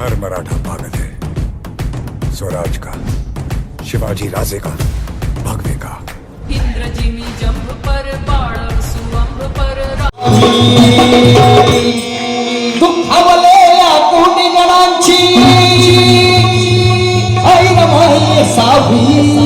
हर मराठा पागल है। स्वराज का शिवाजी राजे का भगवे का। इंद्रजिमी जंभ पर बाण सुअंभ पर रा- कुंडी कोटी गणांची ऐन माई सावी।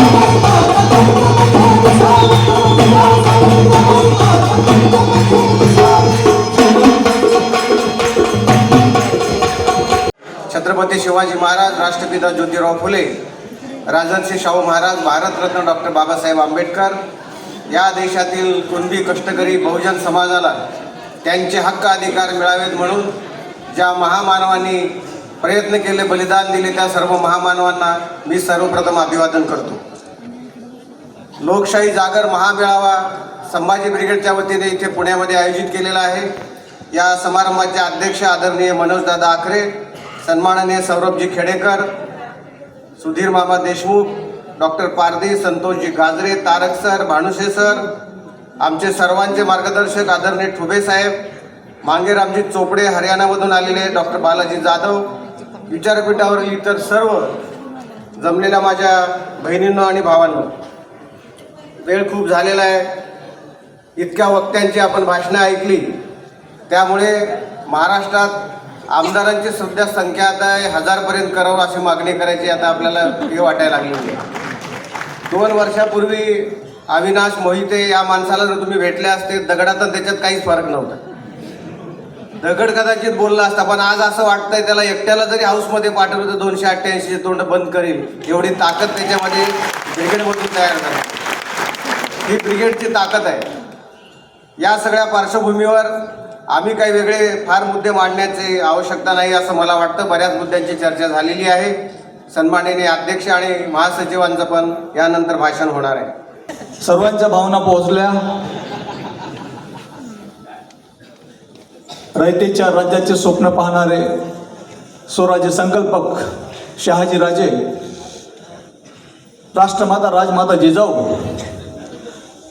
छत्रपती शिवाजी महाराज राष्ट्रपिता ज्योतिराव फुले राजर्षी शाहू महाराज भारतरत्न डॉक्टर बाबासाहेब आंबेडकर या देशातील कुणबी कष्टकरी बहुजन समाजाला त्यांचे हक्क अधिकार मिळावेत म्हणून ज्या महामानवांनी प्रयत्न केले बलिदान दिले त्या सर्व महामानवांना मी सर्वप्रथम अभिवादन करतो. लोकशाही जागर महामेळावा संभाजी ब्रिगेडच्या वतीने इथे पुण्यामध्ये आयोजित केलेला आहे. या समारंभाचे अध्यक्ष आदरणीय मनोजदादा आखरे सन्माननीय सौरभजी खेडेकर सुधीर मामा Deshmukh doctor Pardi Santoshji Gajre Tarak sir Bhanushe sir आमचे सर्वांचे मार्गदर्शक आदरणीय ठुबे साहेब मांगेरामजी चोपडे हरियाणामधून आलेले डॉक्टर बालाजी जाधव विचारपीठावरील इतर सर्व जमलेल्या माझ्या बहिणींनो आणि भावांनो वेळ खूप झालेला आहे. इतक्या वक्त्यांची आपण भाषणं ऐकली. त्यामुळे महाराष्ट्रात आमदारांची सध्या संख्या आता हजारपर्यंत करावं अशी मागणी करायची आता आपल्याला हे वाटायला लागली होती. दोन वर्षापूर्वी अविनाश मोहिते या माणसाला जर तुम्ही भेटले असते दगडात त्याच्यात काहीच फरक नव्हता. दगड कदाचित बोलला असता पण आज असं वाटतंय त्याला एकट्याला जरी हाऊसमध्ये पाठवलं तर दोनशे अठ्ठ्याऐंशी तोंड बंद करील. एवढी ताकद त्याच्यामध्ये ब्रिगेडमधून तयार झाली. ही ब्रिगेडची ताकद आहे. या सगळ्या पार्श्वभूमीवर आम्ही काही वेगळे फार मुद्दे मांडण्याची आवश्यकता नाही असं मला वाटतं. बऱ्याच मुद्द्यांची चर्चा झालेली आहे. सन्माननीय अध्यक्ष आणि महासचिवांचं पण यानंतर भाषण होणार आहे. सर्वांच्या भावना पोहोचल्या. रयतेच्या राज्याचे स्वप्न पाहणारे स्वराज्य संकल्पक शहाजी राजे राष्ट्रमाता राजमाता जिजाऊ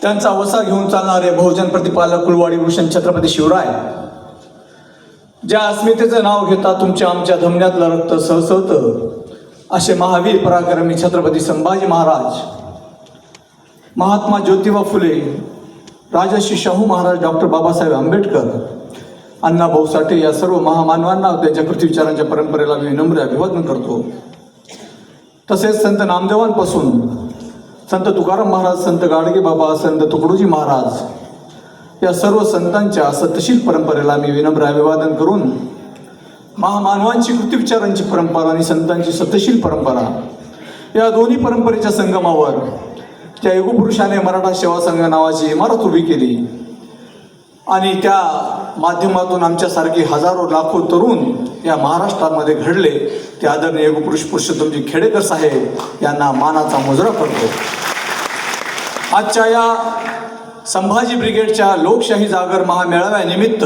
त्यांचा वसा घेऊन चालणारे बहुजन प्रतिपालक कुलवाडी भूषण छत्रपती शिवराय ज्या अस्मितेचं नाव घेता तुमच्या आमच्या धमन्यातलं रक्त सहसवत असे महावीर पराक्रमी छत्रपती संभाजी महाराज महात्मा ज्योतिबा फुले राजर्षी शाहू महाराज डॉक्टर बाबासाहेब आंबेडकर अण्णाभाऊ साठे या सर्व महामानवांना त्यांच्या कृतीविचारांच्या परंपरेला मी विनम्र अभिवादन करतो. तसेच संत नामदेवांपासून संत तुकाराम महाराज संत गाडगे बाबा संत तुकडोजी महाराज या सर्व संतांच्या सत्यशील परंपरेला मी विनम्र अभिवादन करून महामानवांची कृतीविचारांची परंपरा आणि संतांची सत्यशील परंपरा या दोन्ही परंपरेच्या संगमावर त्या युगपुरुषाने मराठा सेवा संघ नावाची इमारत उभी केली. आणि त्या माध्यमातून आमच्यासारखे हजारो लाखो तरुण या महाराष्ट्रामध्ये घडले. ते आदरणीय युगपुरुष पुरुषोत्तमजी खेडेकर साहेब यांना मानाचा मुजरा पडतो. आजच्या या संभाजी ब्रिगेडच्या लोकशाही जागर महामेळाव्यानिमित्त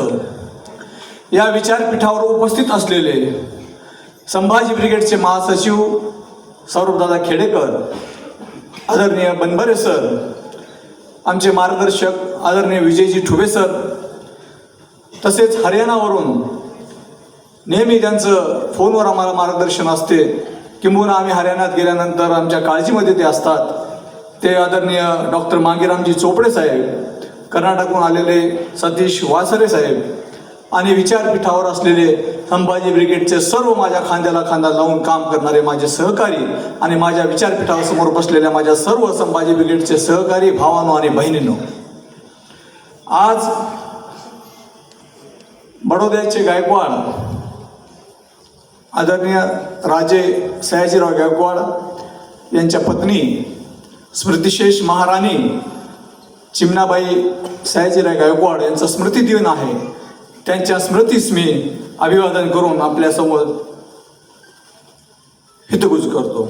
या विचारपीठावर उपस्थित असलेले संभाजी ब्रिगेडचे महासचिव सौरभदादा खेडेकर आदरणीय बनबरे सर आमचे मार्गदर्शक आदरणीय विजयजी ठुबे सर तसेच हरियाणावरून नेहमी त्यांचं फोनवर आम्हाला मार्गदर्शन असते. किंबहुना आम्ही हरियाणात गेल्यानंतर आमच्या काळजीमध्ये ते असतात. ते आदरणीय डॉक्टर मांगीरामजी चोपडे साहेब कर्नाटकहून आलेले सतीश वासरे साहेब आणि विचारपीठावर असलेले संभाजी ब्रिगेडचे सर्व माझ्या खांद्याला खांदा लावून काम करणारे माझे सहकारी आणि माझ्या विचारपीठासमोर बसलेल्या माझ्या सर्व संभाजी ब्रिगेडचे सहकारी भावानो आणि बहिणींनो आज बडोद्याचे गायकवाड आदरणीय राजे सयाजीराव गायकवाड यांच्या पत्नी स्मृतिशेष महाराणी चिमणाबाई सयाजीराय गायकवाड यांचा स्मृती दिन आहे. त्यांच्या स्मृतीस मी अभिवादन करून आपल्यासमोर हितगुज करतो.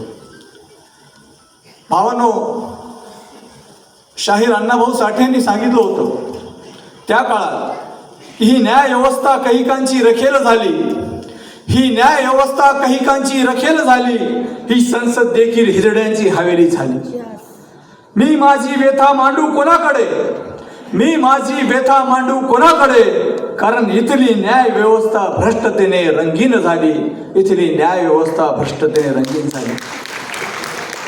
भावानो शाहीर अण्णाभाऊ साठे यांनी सांगितलं होतं त्या काळात ही न्याय व्यवस्था कैकांची रखेल झाली ही न्याय व्यवस्था कैकांची रखेल झाली ही संसद देखील हिरड्यांची हवेली झाली. मी माझी व्यथा मांडू कोणाकडे? मी माझी व्यथा मांडू कोणाकडे? कारण इथली न्याय व्यवस्था भ्रष्टतेने रंगीन झाली. इथली न्याय व्यवस्था भ्रष्टतेने रंगीन झाली.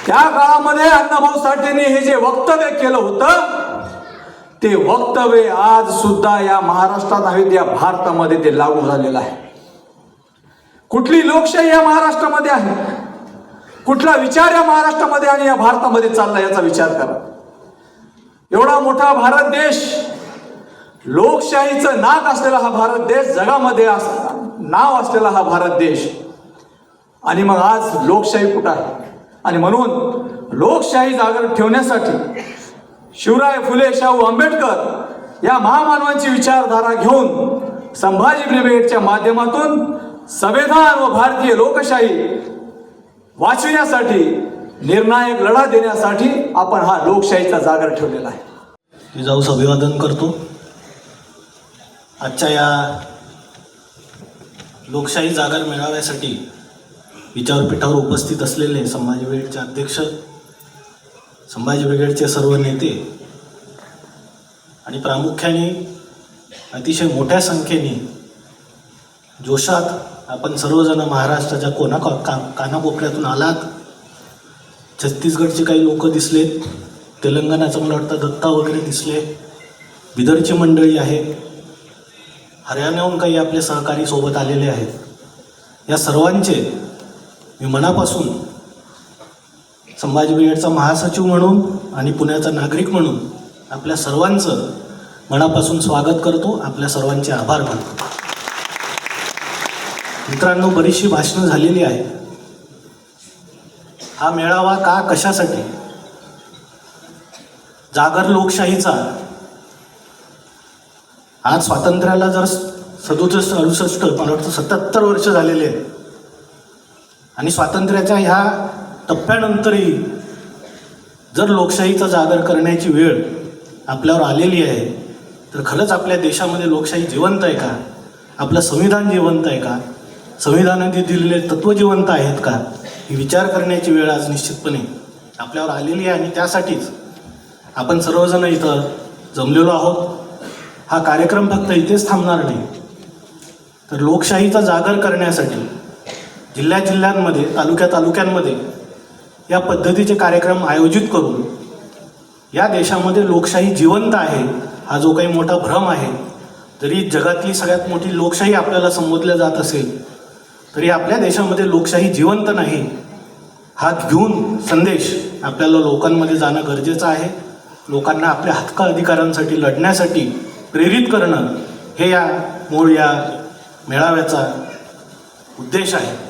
त्या काळामध्ये अण्णाभाऊ साठेंनी हे जे वक्तव्य केलं होतं ते वक्तव्य आज सुद्धा या महाराष्ट्रात आहेत या भारतामध्ये ते लागू झालेलं आहे. कुठली लोकशाही या महाराष्ट्रामध्ये आहे? कुठला विचार या महाराष्ट्रामध्ये आणि या भारतामध्ये चालला याचा विचार करा. एवढा मोठा भारत देश लोकशाहीचं नाक असलेला हा भारत देश जगामध्ये अस नाव असलेला हा भारत देश. आणि मग आज लोकशाही कुठं आहे? आणि म्हणून लोकशाही जागर ठेवण्यासाठी शिवराय फुले शाहू आंबेडकर या महामानवांची विचारधारा घेऊन संभाजी ब्रिगेडच्या माध्यमातून संविधान व भारतीय लोकशाही वाचविण्यासाठी निर्णायक लढा देण्यासाठी आपण हा लोकशाहीचा जागर ठेवलेला आहे. जाऊस अभिवादन करतो. आजच्या या लोकशाही जागर मेळाव्यासाठी विचारपीठावर उपस्थित असलेले संभाजी ब्रिगेडचे अध्यक्ष संभाजी ब्रिगेडचे सर्व नेते आणि प्रामुख्याने अतिशय मोठ्या संख्येने जोशात आपण सर्वजण महाराष्ट्राच्या कोणा का कानाकोपऱ्यातून आलात. छत्तीसगडचे काही लोक दिसलेत तेलंगणाचं मला वाटतं दत्ता वगैरे दिसले. बिदरची मंडळी आहे. हरियाणाहून काही आपले सहकारी सोबत आलेले आहेत. या सर्वांचे मी मनापासून संभाजी ब्रिगेडचा महासचिव म्हणून आणि पुण्याचा नागरिक म्हणून आपल्या सर्वांचं मनापासून स्वागत करतो. आपल्या सर्वांचे आभार मानतो. मित्रांनो बरीचशी भाषणं झालेली आहेत. हा मेळावा का कशासाठी? जागर लोकशाहीचा. आज स्वातंत्र्याला जर सदुसष्ट अडुसष्ट मला वाटतं सत्याहत्तर वर्ष झालेले आहेत. आणि स्वातंत्र्याच्या ह्या टप्प्यानंतरही जर लोकशाहीचा जागर करण्याची वेळ आपल्यावर आलेली आहे तर खरंच आपल्या देशामध्ये लोकशाही जिवंत आहे का? आपलं संविधान जिवंत आहे का? संविधानाने दिलेले तत्व जिवंत आहेत का? ही विचार करण्याची वेळ आज निश्चितपणे आपल्यावर आलेली आहे आणि त्यासाठीच आपण सर्वजण इथं जमलेलो आहोत. हा कार्यक्रम फक्त इथेच थांबणार नाही. तर लोकशाहीचा जागर करण्यासाठी जिल्ह्या जिल्ह्यांमध्ये तालुक्या तालुक्यांमध्ये या पद्धतीचे कार्यक्रम आयोजित करून या देशामध्ये लोकशाही जिवंत आहे हा जो काही मोठा भ्रम आहे जरी जगातली सगळ्यात मोठी लोकशाही आपल्याला संबोधल्या जात असेल तरी आपल्या देशामध्ये लोकशाही जिवंत नाही हा घेऊन संदेश आपल्याला लोकांमध्ये जाणं गरजेचं आहे. लोकांना आपल्या हक्क अधिकारांसाठी लढण्यासाठी प्रेरित करणं हे या मूळ या मेळाव्याचा उद्देश आहे.